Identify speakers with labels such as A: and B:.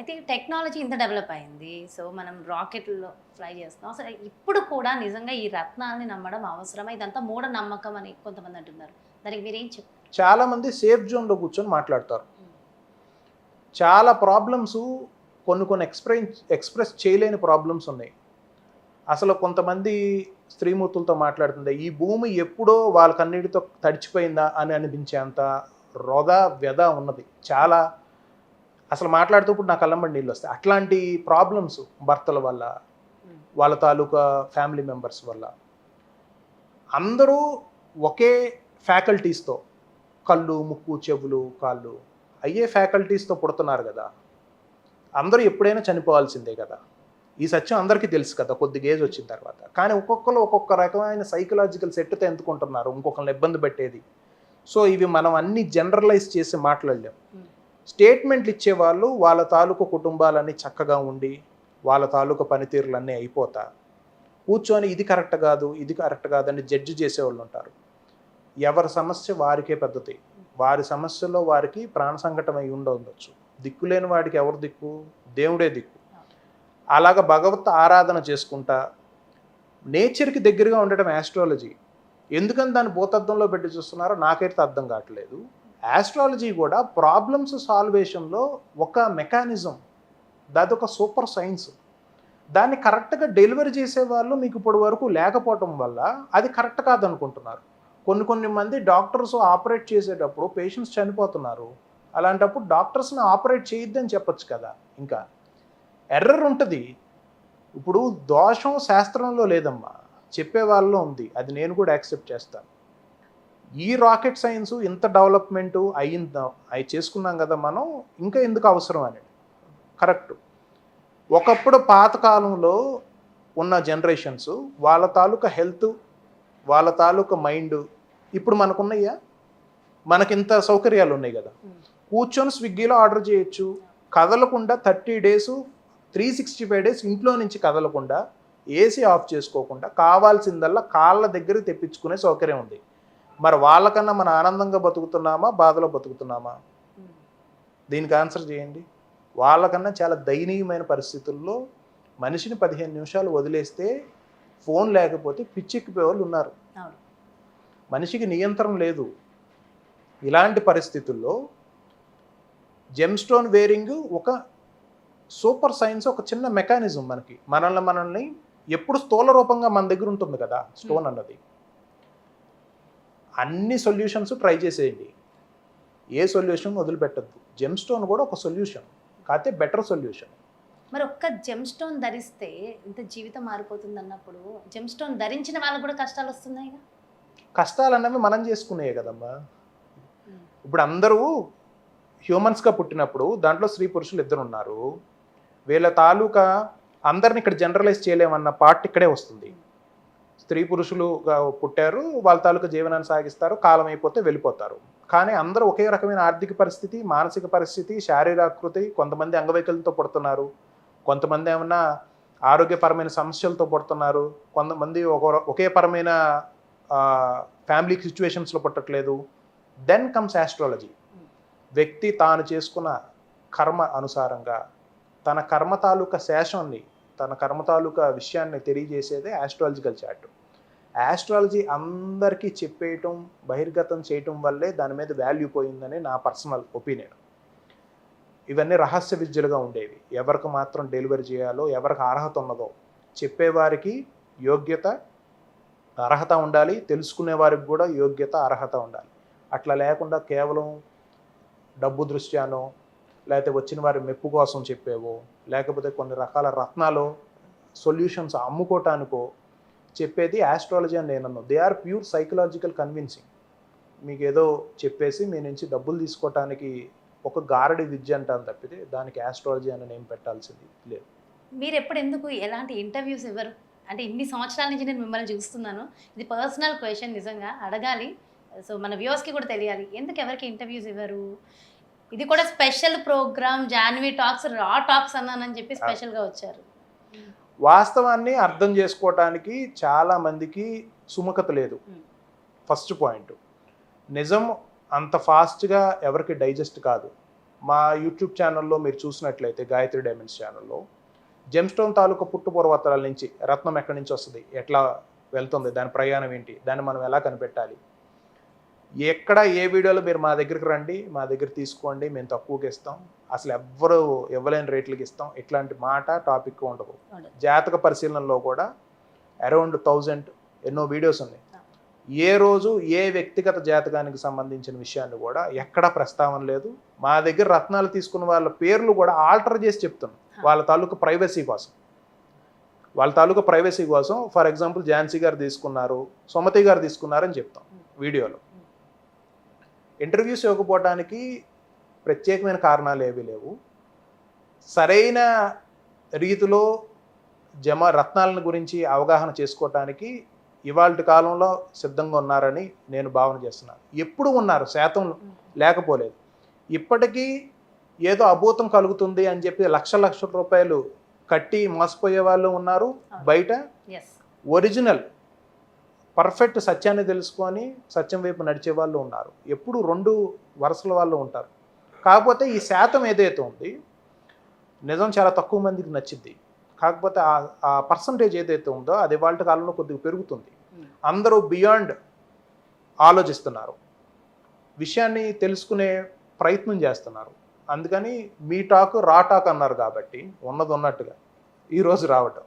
A: అయితే టెక్నాలజీ ఇంత డెవలప్ అయింది. సో మనం రాకెట్లో ఫ్లై చేస్తున్నాం. అసలు ఇప్పుడు కూడా నిజంగా ఈ రత్నాల్ని నమ్మడం అవసరమా? ఇదంతా మూఢ నమ్మకం అని కొంతమంది అంటున్నారు. దానికి మీరేం చెప్తారు
B: చాలా మంది సేఫ్ జోన్లో కూర్చొని మాట్లాడతారు. చాలా ప్రాబ్లమ్స్ కొన్ని కొన్ని ఎక్స్ప్రెస్ ఎక్స్ప్రెస్ చేయలేని ప్రాబ్లమ్స్ ఉన్నాయి. అసలు కొంతమంది స్త్రీమూర్తులతో మాట్లాడుతుంది ఈ భూమి ఎప్పుడో వాళ్ళకన్నిటితో తడిచిపోయిందా అని అనిపించేంత రొద వ్యధ ఉన్నది. చాలా అసలు మాట్లాడుతూ నా కళ్ళంబడి నీళ్ళు వస్తాయి. అట్లాంటి ప్రాబ్లమ్స్ భర్తల వల్ల వాళ్ళ తాలూకా ఫ్యామిలీ మెంబర్స్ వల్ల. అందరూ ఒకే ఫ్యాకల్టీస్తో కళ్ళు ముక్కు చెవులు కాళ్ళు అయ్యే ఫ్యాకల్టీస్తో పుడుతున్నారు కదా. అందరూ ఎప్పుడైనా చనిపోవాల్సిందే కదా. ఈ సత్యం అందరికీ తెలుసు కదా కొద్దిగా ఏజ్ వచ్చిన తర్వాత. కానీ ఒక్కొక్కరు ఒక్కొక్క రకమైన సైకలాజికల్ సెట్తో ఎందుకుంటున్నారు? ఇంకొకరిని ఇబ్బంది పెట్టేది. సో ఇవి మనం అన్ని జనరలైజ్ చేసి మాట్లాడలేం. Hmm. స్టేట్మెంట్లు ఇచ్చేవాళ్ళు వాళ్ళ తాలూకు కుటుంబాలన్నీ చక్కగా ఉండి వాళ్ళ తాలూకు పనితీరులన్నీ అయిపోతా. కూర్చొని ఇది కరెక్ట్ కాదు ఇది కరెక్ట్ కాదని జడ్జి చేసేవాళ్ళు ఉంటారు ఎవరి సమస్య వారికే పెద్దది. వారి సమస్యలో వారికి ప్రాణ సంకటం అయి దిక్కు లేని వాడికి ఎవరు దిక్కు? దేవుడే దిక్కు. అలాగ భగవత్ ఆరాధన చేసుకుంటా నేచర్కి దగ్గరగా ఉండటం ఆస్ట్రాలజీ ఎందుకని దాన్ని భూతత్వంలో పెట్టి చూస్తున్నారో నాకైతే అర్థం కావట్లేదు. ఆస్ట్రాలజీ కూడా ప్రాబ్లమ్స్ సాల్వేషన్లో ఒక మెకానిజం దాది ఒక సూపర్ సైన్స్ దాన్ని కరెక్ట్గా డెలివరీ చేసే వాళ్ళు మీకు ఇప్పటి వరకు లేకపోవటం వల్ల అది కరెక్ట్ కాదనుకుంటున్నారు. కొన్ని కొన్ని మంది డాక్టర్స్ ఆపరేట్ చేసేటప్పుడు పేషెంట్స్ చనిపోతున్నారు. అలాంటప్పుడు డాక్టర్స్ని ఆపరేట్ చేయొద్దని చెప్పొచ్చు కదా ఇంకా. ఎర్రర్ ఉంటుంది. ఇప్పుడు దోషం శాస్త్రంలో లేదమ్మా. చెప్పే వాళ్ళలో ఉంది. అది నేను కూడా యాక్సెప్ట్ చేస్తాను. ఈ రాకెట్ సైన్స్ ఇంత డెవలప్మెంట్ అయ్యిందా అవి చేసుకున్నాం కదా మనం ఇంకా ఎందుకు అవసరం అని కరెక్ట్. ఒకప్పుడు పాతకాలంలో ఉన్న జనరేషన్స్ వాళ్ళ తాలూకా హెల్త్ వాళ్ళ తాలూకా మైండ్ ఇప్పుడు మనకున్నాయా? మనకింత సౌకర్యాలు ఉన్నాయి కదా కూర్చొని స్విగ్గీలో ఆర్డర్ చేయొచ్చు. కదలకుండా thirty days three sixty five days ఇంట్లో నుంచి కదలకుండా ఏసీ ఆఫ్ చేసుకోకుండా కావాల్సిందల్లా కాళ్ళ దగ్గర తెప్పించుకునే సౌకర్యం ఉంది. మరి వాళ్ళకన్నా మన ఆనందంగా బతుకుతున్నామా? బాధలో బతుకుతున్నామా? దీనికి ఆన్సర్ చేయండి. వాళ్ళకన్నా చాలా దయనీయమైన పరిస్థితుల్లో మనిషిని పదిహేను నిమిషాలు వదిలేస్తే ఫోన్ లేకపోతే పిచ్చెక్కిపోయే వాళ్ళు ఉన్నారు. మనిషికి నియంత్రణ లేదు. ఇలాంటి పరిస్థితుల్లో జెమ్ స్టోన్ వేరింగ్ ఒక సూపర్ సైన్స్ ఒక చిన్న మెకానిజం మనకి. మనల్ని మనల్ని ఎప్పుడు స్థూల రూపంగా మన దగ్గర ఉంటుంది కదా స్టోన్ అన్నది. అన్ని సొల్యూషన్స్ ట్రై చేసేయండి. ఏ సొల్యూషన్ వదిలిపెట్టద్దు. జెమ్ స్టోన్ కూడా ఒక సొల్యూషన్ కాకపోతే బెటర్ సొల్యూషన్.
A: మరి ఒక్క జెమ్ స్టోన్ ధరిస్తే ఇంత జీవితం మారిపోతుంది అన్నప్పుడు జెమ్ స్టోన్ ధరించిన వాళ్ళకు కూడా కష్టాలు వస్తున్నాయి
B: కష్టాలు అన్నవి మనం చేసుకునేవి కదమ్మా. ఇప్పుడు అందరూ హ్యూమన్స్గా పుట్టినప్పుడు దాంట్లో స్త్రీ పురుషులు ఇద్దరు ఉన్నారు వీళ్ళ తాలూకా అందరిని ఇక్కడ జనరలైజ్ చేయలేమన్న పార్ట్ ఇక్కడే వస్తుంది. స్త్రీ పురుషులుగా పుట్టారు వాళ్ళ తాలూకా జీవనాన్ని సాగిస్తారు కాలం అయిపోతే వెళ్ళిపోతారు. కానీ అందరూ ఒకే రకమైన ఆర్థిక పరిస్థితి మానసిక పరిస్థితి శారీరాకృతి కొంతమంది అంగవైకల్యంతో పుడుతున్నారు. కొంతమంది ఏమన్నా ఆరోగ్యపరమైన సమస్యలతో పుడుతున్నారు. కొంతమంది ఒక ఒకే పరమైన ఫ్యామిలీ సిచ్యువేషన్స్లో పుట్టట్లేదు. దెన్ కమ్స్ ఆస్ట్రాలజీ వ్యక్తి తాను చేసుకున్న కర్మ అనుసారంగా తన కర్మ తాలూకా శేషాన్ని తన కర్మ తాలూకా విషయాన్ని తెలియజేసేదే ఆస్ట్రాలజికల్ చార్ట్ ఆస్ట్రాలజీ అందరికీ చెప్పేయటం బహిర్గతం చేయటం వల్లే దాని మీద వాల్యూ పోయిందని నా పర్సనల్ ఒపీనియన్ ఇవన్నీ రహస్య విద్యలుగా ఉండేవి. ఎవరికి మాత్రం డెలివరీ చేయాలో ఎవరికి అర్హత ఉన్నదో చెప్పేవారికి యోగ్యత అర్హత ఉండాలి. తెలుసుకునే వారికి కూడా యోగ్యత అర్హత ఉండాలి. అట్లా లేకుండా కేవలం డబ్బు దృష్ట్యానో లేకపోతే వచ్చిన వారి మెప్పు కోసం చెప్పేవో లేకపోతే కొన్ని రకాల రత్నాలు సొల్యూషన్స్ అమ్ముకోవటానికో చెప్పేది ఆస్ట్రాలజీ అని నేను అన్నాను. They are pure psychological convincing మీకు ఏదో చెప్పేసి మీ నుంచి డబ్బులు తీసుకోవటానికి ఒక గారడి విద్య అంటాను తప్పితే దానికి ఆస్ట్రాలజీ అని నేను పెట్టాల్సింది లేదు.
A: మీరు ఎప్పుడు ఎందుకు ఎలాంటి ఇంటర్వ్యూస్ ఇవ్వరు? అంటే ఇన్ని సంవత్సరాల నుంచి నేను మిమ్మల్ని చూస్తున్నాను. ఇది పర్సనల్ క్వశ్చన్ నిజంగా. అడగాలి. సో మన వ్యూవర్స్కి కూడా తెలియాలి. ఎందుకు ఎవరికి ఇంటర్వ్యూస్ ఇవ్వరు? ఇది కూడా special program Janhvi talks raw talks అన్నానని చెప్పి స్పెషల్గా వచ్చారు.
B: వాస్తవాన్ని అర్థం చేసుకోవటానికి చాలా మందికి సుముఖత లేదు.
A: Hmm.
B: First point. నిజం అంత ఫాస్ట్గా ఎవరికి డైజెస్ట్ కాదు. మా యూట్యూబ్ ఛానల్లో మీరు చూసినట్లయితే గాయత్రి డైమండ్స్ ఛానల్లో జెమ్ స్టోన్ తాలూకా పుట్టు పూర్వతరాల నుంచి రత్నం ఎక్కడి నుంచి వస్తుంది? ఎట్లా వెళ్తుంది? దాని ప్రయాణం ఏంటి? దాన్ని మనం ఎలా కనిపెట్టాలి? ఎక్కడ ఏ వీడియోలో మీరు మా దగ్గరికి రండి మా దగ్గర తీసుకోండి మేము తక్కువకి ఇస్తాం. అసలు ఎవ్వరు ఇవ్వలేని రేట్లకి ఇస్తాం. ఇట్లాంటి మాట టాపిక్ ఉండదు.
A: ఉండదు.
B: జాతక పరిశీలనలో కూడా అరౌండ్ థౌజండ్ ఎన్నో వీడియోస్ ఉన్నాయి. ఏ రోజు ఏ వ్యక్తిగత జాతకానికి సంబంధించిన విషయాన్ని కూడా ఎక్కడా ప్రస్తావన లేదు. మా దగ్గర రత్నాలు తీసుకున్న వాళ్ళ పేర్లు కూడా ఆల్టర్ చేసి చెప్తున్నాం. వాళ్ళ తాలూకు ప్రైవసీ కోసం. వాళ్ళ తాలూకు ప్రైవసీ కోసం ఫర్ ఎగ్జాంపుల్ ఝాన్సీ గారు తీసుకున్నారు సుమతి గారు తీసుకున్నారని చెప్తాం వీడియోలో. ఇంటర్వ్యూస్ ఇవ్వకపోవడానికి ప్రత్యేకమైన కారణాలు ఏవీ లేవు. సరైన రీతిలో జమ రత్నాలను గురించి అవగాహన చేసుకోవటానికి ఇవాళ కాలంలో సిద్ధంగా ఉన్నారని నేను భావన చేస్తున్నాను. ఎప్పుడు ఉన్నారు? శాతం లేకపోలేదు. ఇప్పటికీ ఏదో అభూతం కలుగుతుంది అని చెప్పి లక్ష లక్ష రూపాయలు కట్టి మోసపోయే వాళ్ళు ఉన్నారు బయట ఒరిజినల్ పర్ఫెక్ట్ సత్యాన్ని తెలుసుకొని సత్యం వైపు నడిచే వాళ్ళు ఉన్నారు. ఎప్పుడు రెండు వరుసల వాళ్ళు ఉంటారు. కాకపోతే ఈ శాతం ఏదైతే ఉంది నిజం చాలా తక్కువ మందికి నచ్చింది. కాకపోతే ఆ పర్సంటేజ్ ఏదైతే ఉందో అది వాళ్ళ కాలంలో కొద్దిగా పెరుగుతుంది. అందరూ బియాండ్ ఆలోచిస్తున్నారు. విషయాన్ని తెలుసుకునే ప్రయత్నం చేస్తున్నారు. అందుకని మీ టాక్ రా టాక్ అన్నారు కాబట్టి ఉన్నది ఉన్నట్టుగా ఈరోజు రావటం.